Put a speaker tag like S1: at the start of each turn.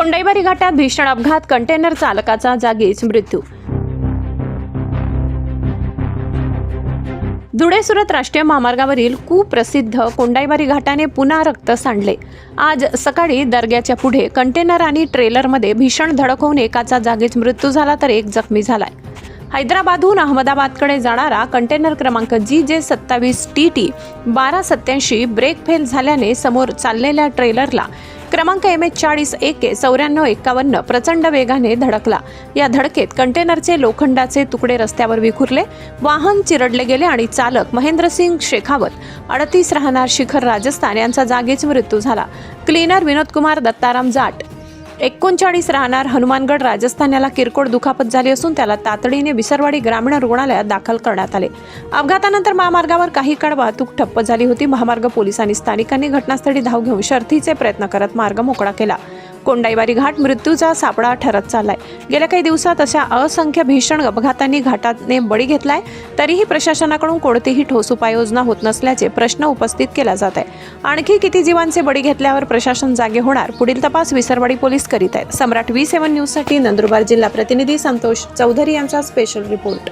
S1: कोंडाईबारी घाटात भीषण अपघात. कंटेनर चालकाचा जागीच मृत्यू. धुळे सुरत राष्ट्रीय महामार्गावरील कुप्रसिद्ध कोंडाईबारी घाटाने पुन्हा रक्त सांडले. आज सकाळी दर्ग्याच्या पुढे कंटेनर आणि ट्रेलरमध्ये भीषण धडक होऊन एकाचा जागीच मृत्यू झाला तर एक जखमी झालाय. हैदराबादहून अहमदाबादकडे जाणारा कंटेनर क्रमांक जी जे सत्तावीस टी टी बारा सत्याऐंशी ब्रेक फेल झाल्याने समोर चाललेल्या ट्रेलरला क्रमांक एम एच चाळीस एक चौऱ्याण्णव एक्कावन्न प्रचंड वेगाने धडकला. या धडकेत कंटेनरचे लोखंडाचे तुकडे रस्त्यावर विखुरले वाहन चिरडले गेले आणि चालक महेंद्रसिंग शेखावत अडतीस राहणार शिखर राजस्थान यांचा जागीच मृत्यू झाला. क्लीनर विनोद कुमार दत्ताराम जाट एकोणचाळीस राहणार. हनुमानगड राजस्थान याला किरकोळ दुखापत झाली असून त्याला तातडीने विसरवाडी ग्रामीण रुग्णालयात दाखल करण्यात आले. अपघातानंतर महामार्गावर काही काळ वाहतूक ठप्प झाली होती. महामार्ग पोलिसांनी स्थानिकांनी घटनास्थळी धाव घेऊन शर्थीचे प्रयत्न करत मार्ग मोकळा केला. कोंडाईवारी घाट मृत्यूचा सापळा ठरत चाललाय. गेल्या काही दिवसात अशा असंख्य भीषण अपघातांनी घाटाने बळी घेतलाय तरीही प्रशासनाकडून कोणतीही ठोस उपाययोजना होत नसल्याचे प्रश्न उपस्थित केला जात आहे. आणखी किती जीवांचे बळी घेतल्यावर प्रशासन जागे होणार पुढील तपास विसरवाडी पोलीस करीत आहेत. सम्राट व्ही सेव्हन न्यूजसाठी नंदुरबार जिल्हा प्रतिनिधी संतोष चौधरी यांचा स्पेशल रिपोर्ट